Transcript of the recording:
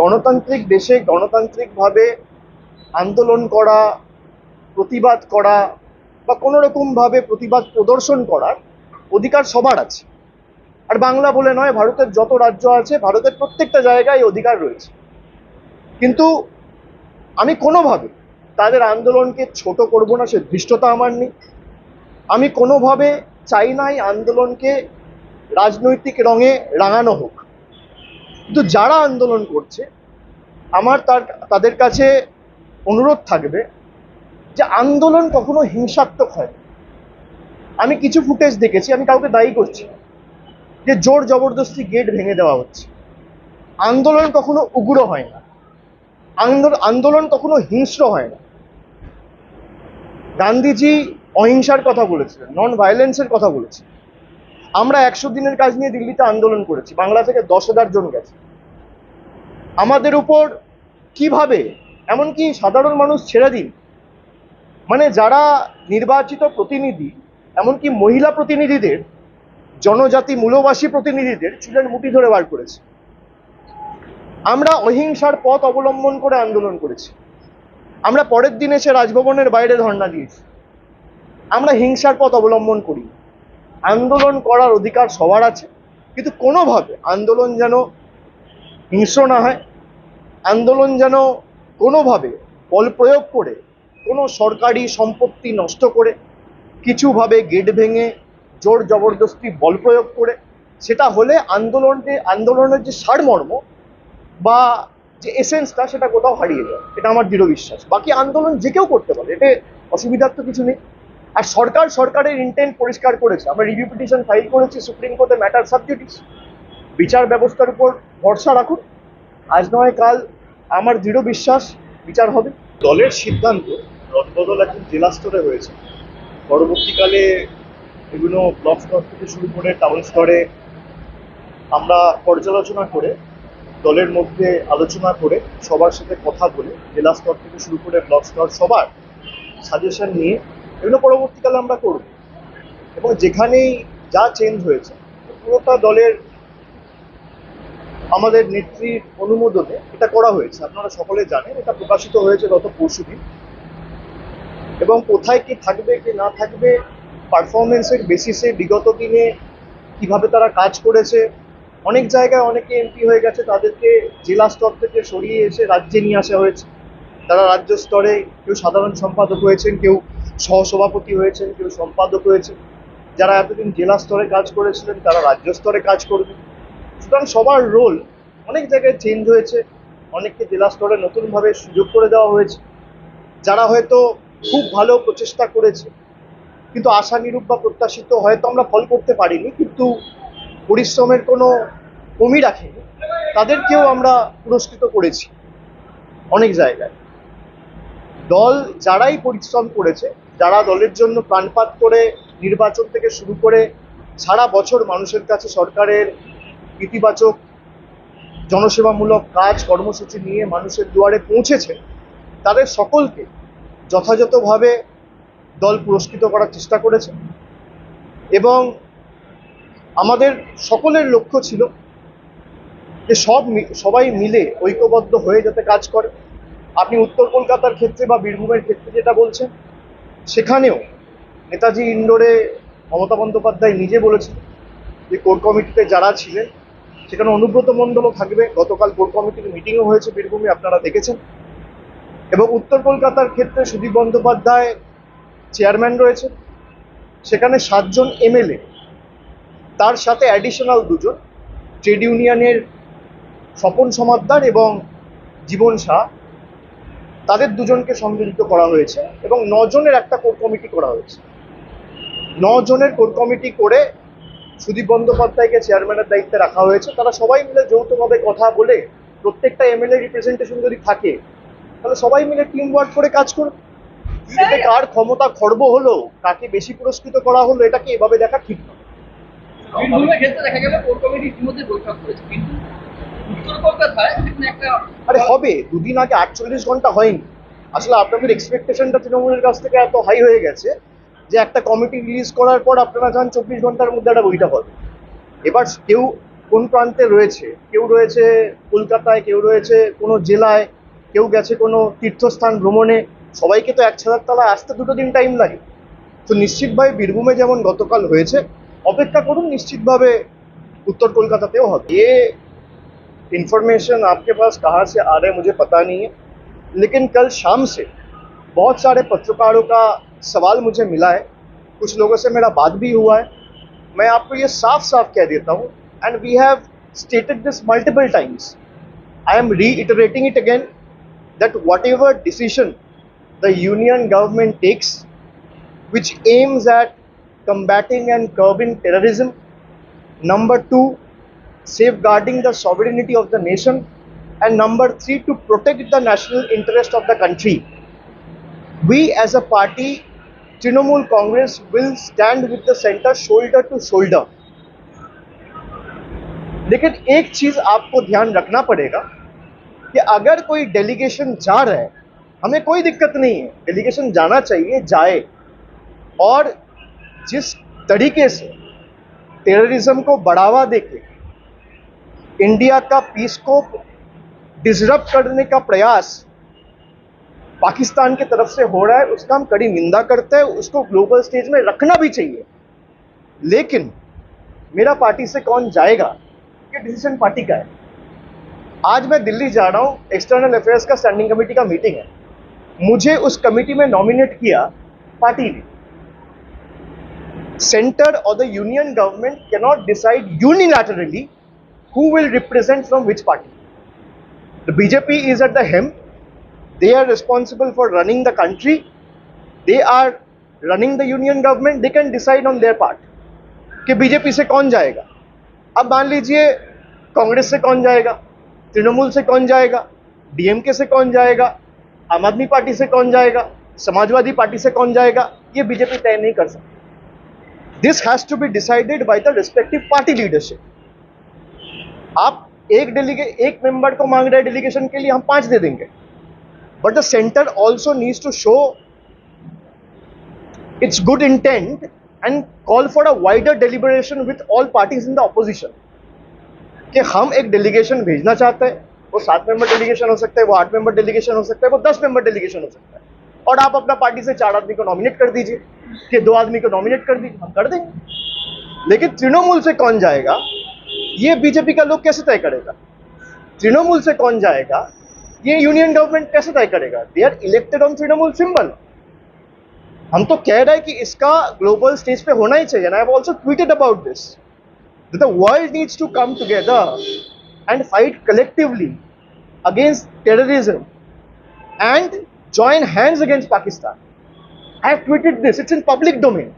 গণতান্ত্রিক দেশে গণতান্ত্রিকভাবে আন্দোলন করা, প্রতিবাদ করা বা কোনো রকমভাবে প্রতিবাদ প্রদর্শন করার অধিকার সবার আছে। আর বাংলা বলে নয়, ভারতের যত রাজ্য আছে, ভারতের প্রত্যেকটা জায়গায় অধিকার রয়েছে। কিন্তু আমি কোনোভাবে তাদের আন্দোলনকে ছোট করব না, সে ধৃষ্টতা আমার নেই। আমি কোনোভাবে চাই না এই আন্দোলনকে রাজনৈতিক রঙে রাঙানো হোক। কিন্তু যারা আন্দোলন করছে, আমার তার, তাদের কাছে অনুরোধ থাকবে যে আন্দোলন কখনো হিংসাত্মক হয় আমি কিছু ফুটেজ দেখেছি, আমি কাউকে দায়ী করছি যে জোর জবরদস্তি গেট ভেঙে দেওয়া হচ্ছে। আন্দোলন কখনো উগ্র হয় না। আন্দোলন কখনো হিংস্র হয় না। গান্ধীজি অহিংসার কথা বলেছিলেন নন ভায়োলেন্সের কথা বলেছেন আমরা একশো দিনের কাজ নিয়ে দিল্লিতে আন্দোলন করেছি, বাংলা থেকে দশ হাজার জন গেছে। আমাদের উপর কীভাবে, এমনকি সাধারণ মানুষ ছেড়ে দিন মানে যারা নির্বাচিত প্রতিনিধি, এমনকি মহিলা প্রতিনিধিদের, জনজাতি মূলবাসী প্রতিনিধিদের চুলের মুঠি ধরে বার করেছে। আমরা অহিংসার পথ অবলম্বন করে আন্দোলন করেছি। আমরা পরের দিন এসে রাজভবনের বাইরে ধর্ণা দিয়েছি। আমরা হিংসার পথ অবলম্বন করি। আন্দোলন করার অধিকার সবার আছে, কিন্তু কোনোভাবে আন্দোলন যেন হিংস্র না হয়, আন্দোলন যেন কোনোভাবে বল প্রয়োগ করে, কোনো সরকারি সম্পত্তি নষ্ট করে, কিছুভাবে গেট ভেঙে জোর জবরদস্তি বল প্রয়োগ করে, সেটা হলে আন্দোলনকে, আন্দোলনের যে সারমর্ম বা যে এসেন্সটা সেটা কোথাও হারিয়ে যায়, এটা আমার দৃঢ় বিশ্বাস। বাকি আন্দোলন যে কেউ করতে পারে, এতে অসুবিধার তো কিছু নেই। আর সরকার সরকারের ইন্টেন্ট পরিষ্কার করেছে। আমরা রিভিউ পিটিশন ফাইল করেছি সুপ্রিম কোর্টে ম্যাটার সাবজুডিস বিচার ব্যবস্থার উপর ভরসা রাখুন। আজ নয় কাল আমার দৃঢ় বিশ্বাস বিচার হবে। দলের সিদ্ধান্ত রদবদল এখন জেলা স্তরে হয়েছে। পরবর্তীকালে বিভিন্ন ব্লক স্তর থেকে শুরু করে টাউন স্তরে আমরা পর্যালোচনা করে, দলের মধ্যে আলোচনা করে, সবার সাথে কথা বলে জেলা স্তর থেকে শুরু করে ব্লক স্তর সবার সাজেশন নিয়ে এগুলো পরবর্তীকালে আমরা করব। এবং যেখানেই যা চেঞ্জ হয়েছে, পুরোটা দলের আমাদের নেত্রীর অনুমোদনে এটা করা হয়েছে। আপনারা সকলে জানেন, এটা প্রকাশিত হয়েছে গত পরশু দিন। এবং কোথায় কি থাকবে, কি না থাকবে পারফরমেন্সের বেসিসে বিগত দিনে কীভাবে তারা কাজ করেছে, অনেক জায়গায় অনেকে এমপি হয়ে গেছে, তাদেরকে জেলা স্তর থেকে সরিয়ে এসে রাজ্যে নিয়ে আসা হয়েছে। তারা রাজ্য স্তরে কেউ সাধারণ সম্পাদক হয়েছেন, কেউ সহসভাপতি হয়েছেন, কেউ সম্পাদক হয়েছেন। যারা এতদিন জেলা স্তরে কাজ করেছিলেন, তারা রাজ্য স্তরে কাজ করবে সুতরাং সবার রোল অনেক জায়গায় চেঞ্জ হয়েছে, অনেককে জেলা স্তরে নতুনভাবে সুযোগ করে দেওয়া হয়েছে। যারা হয়তো খুব ভালো প্রচেষ্টা করেছে, কিন্তু আশানিরূপ বা প্রত্যাশিত হয়তো আমরা ফল করতে পারিনি, কিন্তু পরিশ্রমের কোনো কমি রাখেনি, তাদেরকেও আমরা পুরস্কৃত করেছি অনেক জায়গায়। দল যারাই পরিশ্রম করেছে যারা দলের জন্য প্রাণপাত করে নির্বাচন থেকে শুরু করে সারা বছর মানুষের কাছে সরকারের ইতিবাচক জনসেবামূলক কাজ, কর্মসূচি নিয়ে মানুষের দুয়ারে পৌঁছেছে, তাদের সকলকে যথাযথভাবে দল পুরস্কৃত করার চেষ্টা করেছে। এবং আমাদের সকলের লক্ষ্য ছিল যে সব সবাই মিলে ঐক্যবদ্ধ হয়ে যাতে কাজ করে। আপনি উত্তর কলকাতার ক্ষেত্রে বা বীরভূমের ক্ষেত্রে যেটা বলছেন সেখানেও নেতাজি ইন্ডোরে মমতা বন্দ্যোপাধ্যায় নিজে বলেছেন যে কোর কমিটিতে যারা ছিলেন, সেখানে অনুব্রত মণ্ডলও থাকবে। গতকাল কোর কমিটির মিটিংও হয়েছে বীরভূমে, আপনারা দেখেছেন। এবং উত্তর কলকাতার ক্ষেত্রে সুদীপ বন্দ্যোপাধ্যায় চেয়ারম্যান রয়েছেন। সেখানে সাতজন এমএলএ, তার সাথে অ্যাডিশনাল দুজন, ট্রেড ইউনিয়নের স্বপন সমাদ্দার এবং জীবন শাহ তাদের দুজনকে সম্মিলিত করা হয়েছে এবং নজনের একটা কোর কমিটি করা হয়েছে। জনের কোর কমিটি করে সুদীপ বন্দ্যোপাধ্যায়কে চেয়ারম্যানের দায়িত্বে রাখা হয়েছে। তারা সবাই মিলে যৌথভাবে কথা বলে প্রত্যেকটা এমএলএ রিপ্রেজেন্টেশন যদি থাকে তাহলে সবাই মিলে টিম ওয়ার্ক করে কাজ করবে এতে কার ক্ষমতা খর্ব হলো কাকে বেশি পুরস্কৃত করা হলো এটাকে এভাবে দেখা ঠিক নয়। ক্ষেত্রে দেখা গেল কোর কমিটি ইতিমধ্যে বৈঠক করেছে। কিন্তু উত্তর কলকাতায় একটা আরে হবে, দুদিন আগে আটচল্লিশ ঘণ্টা হয়নি। আসলে আপনাদের এক্সপেকটেশনটা তৃণমূলের কাছ থেকে এত হাই হয়ে গেছে যে একটা কমিটি রিলিজ করার পর আপনারা চান চব্বিশ ঘণ্টার মধ্যে একটা বইটা হবে। এবার কেউ কোন প্রান্তে রয়েছে? কেউ রয়েছে কলকাতায়, কেউ রয়েছে কোনো জেলায়, কেউ গেছে কোনো তীর্থস্থান ভ্রমণে, সবাইকে তো এক ছাদার তলায় আসতে দুটো দিন টাইম লাগে। তো নিশ্চিতভাবে বীরভূমে যেমন গতকাল হয়েছে, অপেক্ষা করুন, নিশ্চিতভাবে উত্তর কলকাতাতেও হবে। এ इन्फॉर्मेशन आपके पास कहाँ से आ रहे हैं मुझे पता नहीं है। लेकिन कल शाम से बहुत सारे पत्रकारों का सवाल मुझे मिला है। कुछ लोगों से मेरा बात भी हुआ है। मैं आपको ये साफ़ साफ़ कह देता हूँ and we have stated this multiple times I am reiterating it again that whatever decision the union government takes which aims at combating and curbing terrorism number two safeguarding the sovereignty of the nation and number three to protect the national interest of the country we as a party trinamool congress will stand with the center shoulder to shoulder लेकिन एक चीज़ आपको ध्यान रखना पड़ेगा कि अगर कोई delegation जा रहा है हमें कोई दिक्कत नहीं है डेलीगेशन जाना चाहिए जाए और जिस तरीके से टेररिज्म को बढ़ावा देके इंडिया का पीस को डिसरप्ट करने का प्रयास पाकिस्तान की तरफ़ से हो रहा है, उसका हम कड़ी निंदा करते हैं, उसको ग्लोबल स्टेज में रखना भी चाहिए। लेकिन मेरा पार्टी से कौन जाएगा? ये डिसीज़न पार्टी का है। आज मैं दिल्ली जा रहा हूँ एक्सटर्नल अफेयर्स का स्टैंडिंग कमेटी का मीटिंग है। मुझे उस कमेटी में नॉमिनेट किया पार्टी ने। सेंटर और the union government cannot decide unilaterally who will represent from which party. The BJP is at the hem. They are responsible for running the country. They are running the union government. They can decide on their part. कि बीजेपी से कौन जाएगा अब मान लीजिए कांग्रेस से कौन जाएगा तृणमूल से कौन जाएगा डीएमके से कौन जाएगा आम आदमी पार्टी से कौन जाएगा समाजवादी पार्टी से कौन जाएगा ये बीजेपी तय नहीं कर सकती this has to be decided by the respective party leadership आप एक डेलीगे एक मेंबर को मांग रहे हैं डेलीगेशन के लिए हम पाँच दे देंगे। But the centre also needs to show its good intent and call for a wider deliberation with all parties in the opposition. कि हम एक डेलीगेशन भेजना चाहते हैं, वो सात मेंबर डेलीगेशन हो सकता है, वो आठ मेंबर डेलीगेशन हो सकता है, वो दस मेंबर डेलीगेशन हो सकता है। और आप अपना पार्टी से चार आदमी को नॉमिनेट कर दीजिए, कि दो आदमी को नॉमिनेट कर दीजिए, हम कर देंगे। लेकिन तृणमूल से कौन जाएगा? ये बीजेपी का लोग कैसे तय करेगा? तृणमूल से कौन जाएगा? ये यूनियन गवर्नमेंट कैसे तय करेगा? They are elected on Trinamool symbol हम तो कह रहे हैं कि इसका ग्लोबल स्टेज पे होना ही चाहिए I have also tweeted about this the world needs to come together and fight collectively against terrorism and join hands against Pakistan. I have tweeted this, it's in public domain.